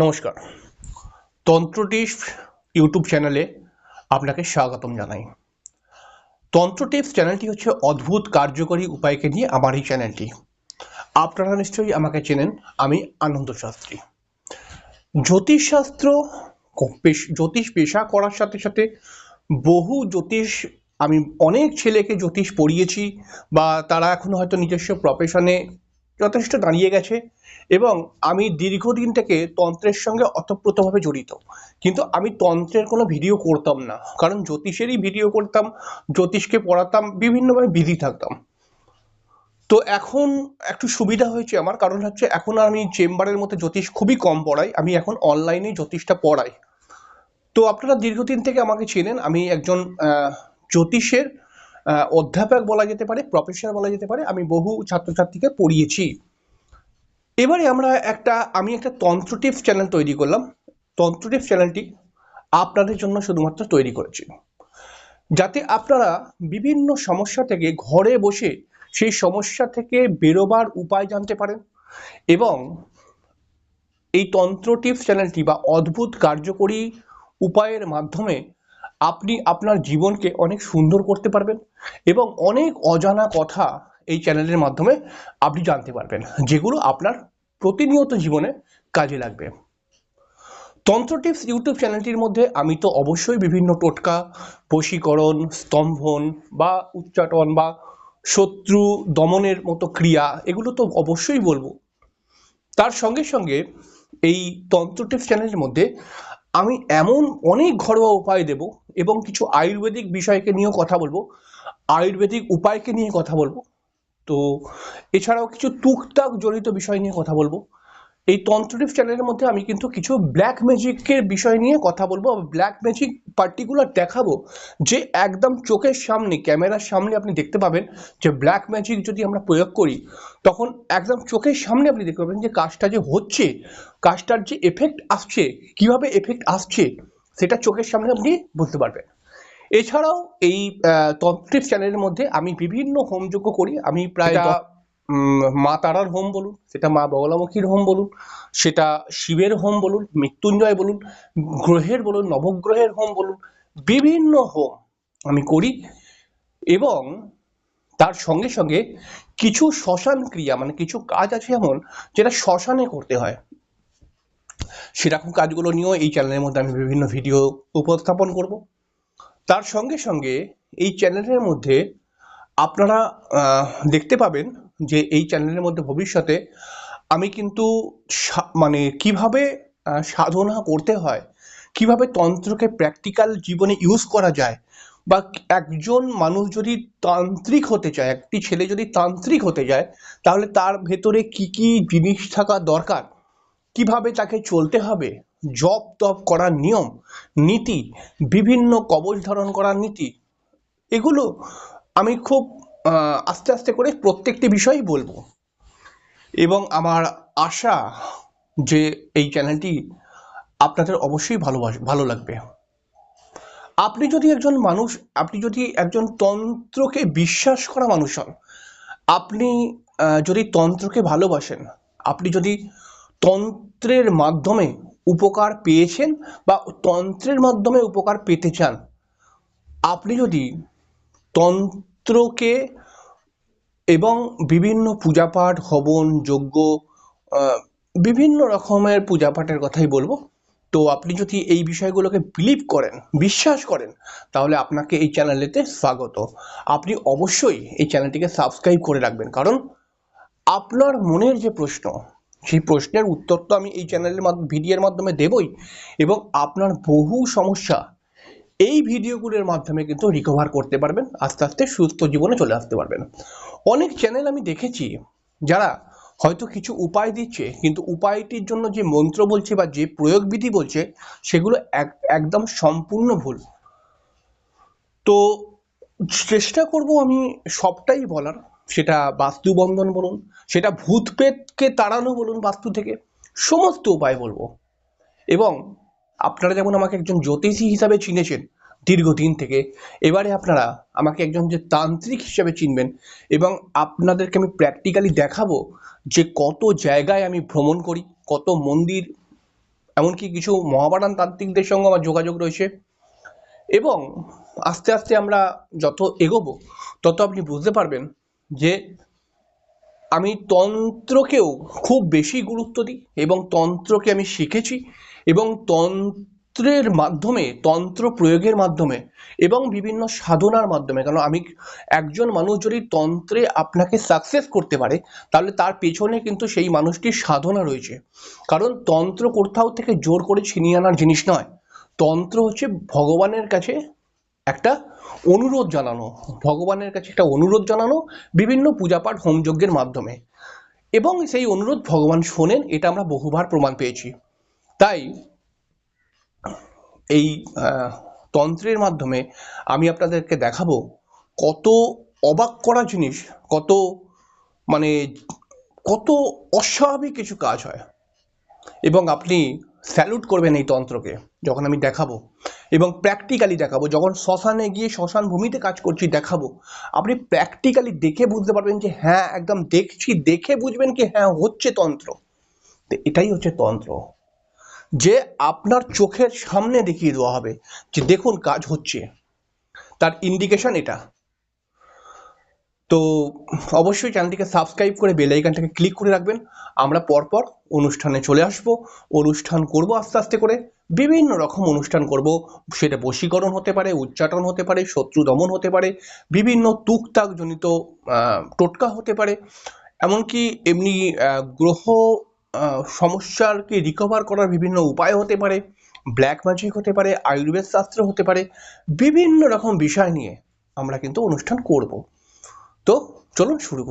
নমস্কার। তন্ত্রটিপস ইউটিউব চ্যানেলে আপনাকে স্বাগতম জানাই। তন্ত্রটিপস চ্যানেলটি হচ্ছে অদ্ভুত কার্যকরী উপায়কে নিয়ে আমার এই চ্যানেলটি। আপনারা নিশ্চয়ই আমাকে চেনেন, আমি আনন্দ শাস্ত্রী। জ্যোতিষশাস্ত্র জ্যোতিষ পেশা করার সাথে সাথে বহু জ্যোতিষ, আমি অনেক ছেলেকে জ্যোতিষ পড়িয়েছি বা তারা এখন হয়তো নিজস্ব প্রফেশনে যথেষ্ট দাঁড়িয়ে গেছে এবং আমি দীর্ঘদিন থেকে তন্ত্রের সঙ্গে অতপ্রতভাবে জড়িত। কিন্তু আমি তন্ত্রের কোনো ভিডিও করতাম না। কারণ জ্যোতিষেরই ভিডিও করতাম, জ্যোতিষকে পড়াতাম, বিভিন্নভাবে বিধি থাকতাম। তো এখন একটু সুবিধা হয়েছে আমার। কারণ হচ্ছে এখন আমি চেম্বারের মধ্যে জ্যোতিষ খুবই কম পড়াই। আমি এখন অনলাইনে জ্যোতিষটা পড়াই। তো আপনারা দীর্ঘদিন থেকে আমাকে চেনেন। আমি একজন জ্যোতিষের অধ্যাপক বলা যেতে পারে প্রফেসর বলা যেতে পারে, আমি বহু ছাত্রছাত্রীকে পড়িয়েছি। এবারে আমরা একটা, আমি একটা তন্ত্র টিপস চ্যানেল তৈরি করলাম। তন্ত্র টিপস চ্যানেলটি আপনাদের জন্য শুধুমাত্র তৈরি করেছি। যাতে আপনারা বিভিন্ন সমস্যা থেকে ঘরে বসে সেই সমস্যা থেকে বেরোবার উপায় জানতে পারেন এবং এই তন্ত্র টিপস চ্যানেলটি বা অদ্ভুত কার্যকরী উপায়ের মাধ্যমে আপনি আপনার জীবনকে অনেক সুন্দর করতে পারবেন এবং অনেক অজানা কথা এই চ্যানেলের মাধ্যমে আপনি জানতে পারবেন, যেগুলো আপনার প্রতিনিয়ত জীবনে কাজে লাগবে। তন্ত্র টিপস ইউটিউব চ্যানেলটির মধ্যে আমি তো অবশ্যই বিভিন্ন টোটকা, বশীকরণ, স্তম্ভন বা উচ্চাটন বা শত্রু দমনের মতো ক্রিয়া, এগুলো তো অবশ্যই বলব। তার সঙ্গে সঙ্গে এই তন্ত্র টিপস চ্যানেলের মধ্যে আমি এমন অনেক ঘরোয়া উপায় দেব এবং কিছু আয়ুর্বেদিক বিষয়কে নিয়েও কথা বলব, আয়ুর্বেদিক উপায়কে নিয়ে কথা বলব। তো এছাড়াও কিছু টুকটাক জড়িত বিষয় নিয়ে কথা বলব। এই তন্ত্রটিপ চ্যানেলের মধ্যে আমি কিন্তু কিছু ব্ল্যাক ম্যাজিকের বিষয় নিয়ে কথা বলব। ব্ল্যাক ম্যাজিক পার্টিকুলার দেখাবো যে একদম চোখের সামনে ক্যামেরার সামনে আপনি দেখতে পাবেন যে ব্ল্যাক ম্যাজিক যদি আমরা প্রয়োগ করি তখন একদম চোখের সামনে আপনি দেখতে পাবেন যে কাজটা যে হচ্ছে কাজটার যে এফেক্ট আসছে কীভাবে এফেক্ট আসছে সেটা চোখের সামনে আপনি বুঝতে পারবেন। এছাড়াও এই তন্ত্রিপ চ্যানেলের মধ্যে আমি বিভিন্ন হোমযজ্ঞ করি। আমি প্রায় মা তারার হোম বলুন, সেটা মা বগলামুখীর হোম বলুন, সেটা শিবের হোম বলুন, মৃত্যুঞ্জয় বলুন, গ্রহের বলুন, নবগ্রহের হোম বলুন, বিভিন্ন হোম আমি করি। এবং তার সঙ্গে সঙ্গে কিছু শ্মশান ক্রিয়া মানে কিছু কাজ আছে এমন, যেটা শ্মশানে করতে হয়। সেরকম কাজগুলো নিয়েও এই চ্যানেলের মধ্যে আমি বিভিন্ন ভিডিও উপস্থাপন করব। তার সঙ্গে সঙ্গে এই চ্যানেলের মধ্যে আপনারা দেখতে পাবেন যে এই চ্যানেলের মধ্যে ভবিষ্যতে আমি কিন্তু মানে কীভাবে সাধনা করতে হয়, কীভাবে তন্ত্রকে প্র্যাকটিক্যাল জীবনে ইউজ করা যায়, বা একজন মানুষ যদি তান্ত্রিক হতে চায়, একটি ছেলে যদি তান্ত্রিক হতে যায়, তাহলে তার ভেতরে কি কি জিনিস থাকা দরকার? কীভাবে তাকে চলতে হবে? জপ তপ করার নিয়ম, নীতি, বিভিন্ন কবচ ধারণ করার নীতি, এগুলো আমি খুব আস্তে আস্তে করে প্রত্যেকটি বিষয়ই বলব। এবং আমার আশা যে এই চ্যানেলটি আপনাদের অবশ্যই ভালোবাস, ভালো লাগবে। আপনি যদি একজন মানুষ, আপনি যদি একজন তন্ত্রকে বিশ্বাস করা মানুষ হন, আপনি যদি তন্ত্রকে ভালোবাসেন, আপনি যদি তন্ত্রের মাধ্যমে উপকার পেয়েছেন বা তন্ত্রের মাধ্যমে উপকার পেতে চান, আপনি যদি তন্ত্রকে এবং বিভিন্ন পূজাপাঠ, হবন, যজ্ঞ বিভিন্ন রকমের পূজাপাঠের কথাই বলব। তো আপনি যদি এই বিষয়গুলোকে বিলিভ করেন, বিশ্বাস করেন, তাহলে আপনাকে এই চ্যানেলেতে স্বাগত। আপনি অবশ্যই এই চ্যানেলটিকে সাবস্ক্রাইব করে রাখবেন, কারণ আপনার মনের যে প্রশ্ন, সেই প্রশ্নের উত্তর তো আমি এই চ্যানেলের মাধ্যমে ভিডিওর মাধ্যমে দেবই এবং আপনার বহু সমস্যা এই ভিডিওগুলোর মাধ্যমে কিন্তু রিকভার করতে পারবেন, আস্তে আস্তে সুস্থ জীবনে চলে আসতে পারবেন। অনেক চ্যানেল আমি দেখেছি যারা হয়তো কিছু উপায় দিচ্ছে, কিন্তু উপায়টির জন্য যে মন্ত্র বলছে বা যে প্রয়োগ বিধি বলছে, সেগুলো এক- একদম সম্পূর্ণ ভুল। তো চেষ্টা করব আমি সবটাই বলার, সেটা বাস্তুবন্ধন বলুন, সেটা ভূত প্রেতকে তাড়ানো বলুন বাস্তু থেকে, সমস্ত উপায় বলব। এবং আপনারা যেমন আমাকে একজন জ্যোতিষী হিসাবে চিনেছেন দীর্ঘদিন থেকে, এবারে আপনারা আমাকে একজন যে তান্ত্রিক হিসাবে চিনবেন এবং আপনাদেরকে আমি প্র্যাকটিক্যালি দেখাবো যে কত জায়গায় আমি ভ্রমণ করি, কত মন্দির, এমনকি কিছু মহাবারান তান্ত্রিকদের সঙ্গে আমার যোগাযোগ রয়েছে এবং আস্তে আস্তে আমরা যত এগোবো তত আপনি বুঝতে পারবেন যে আমি তন্ত্রকেও খুব বেশি গুরুত্ব দিই এবং তন্ত্রকে আমি শিখেছি এবং তন্ত্রের মাধ্যমে, তন্ত্র প্রয়োগের মাধ্যমে এবং বিভিন্ন সাধনার মাধ্যমে। কারণ আমি একজন মানুষ যদি তন্ত্রে আপনাকে সাকসেস করতে পারে, তাহলে তার পেছনে কিন্তু সেই মানুষটির সাধনা রয়েছে। কারণ তন্ত্র কোথাও থেকে জোর করে ছিনিয়ে আনার জিনিস নয়। তন্ত্র হচ্ছে ভগবানের কাছে একটা অনুরোধ জানানো, ভগবানের কাছে একটা অনুরোধ জানানো, বিভিন্ন পূজাপাঠ হোমযজ্ঞের মাধ্যমে। এবং সেই অনুরোধ ভগবান শোনেন, এটা আমরা বহুবার প্রমাণ পেয়েছি। তাই, এই তন্ত্রের মাধ্যমে আমি আপনাদেরকে দেখাবো কত অবাক করা জিনিস, কত মানে কত অস্বাভাবিক কিছু কাজ হয়। এবং আপনি স্যালুট করবেন এই তন্ত্রকে, যখন আমি দেখাবো। এবং প্র্যাকটিক্যালি দেখাবো। যখন শ্মশানে গিয়ে শ্মশান ভূমিতে কাজ করছি, দেখাবো। আপনি প্র্যাকটিক্যালি দেখে বুঝতে পারবেন যে হ্যাঁ একদম দেখছি, দেখে বুঝবেন কি হ্যাঁ হচ্ছে তন্ত্র। তো এটাই হচ্ছে তন্ত্র। যে আপনার চোখের সামনে দেখিয়ে দেওয়া হবে যে, দেখুন, কাজ হচ্ছে। তার ইন্ডিকেশন এটা। তো অবশ্যই চ্যানেলটিকে সাবস্ক্রাইব করে বেল আইকনটাকে ক্লিক করে রাখবেন। আমরা পরপর অনুষ্ঠানে চলে আসব। অনুষ্ঠান করব আস্তে আস্তে করে। বিভিন্ন রকম অনুষ্ঠান করব। সেটা বশীকরণ হতে পারে উচ্চাটন হতে পারে শত্রু দমন হতে পারে বিভিন্ন তুকতাক জনিত টোটকা হতে পারে। এমনকি এমনি গ্রহ আহ, সমস্যারকে রিকভার করার বিভিন্ন উপায় হতে পারে। ব্ল্যাক ম্যাজিক হতে পারে আয়ুর্বেদ শাস্ত্র হতে পারে। বিভিন্ন রকম বিষয় নিয়ে আমরা কিন্তু অনুষ্ঠান করব। তো চলুন শুরু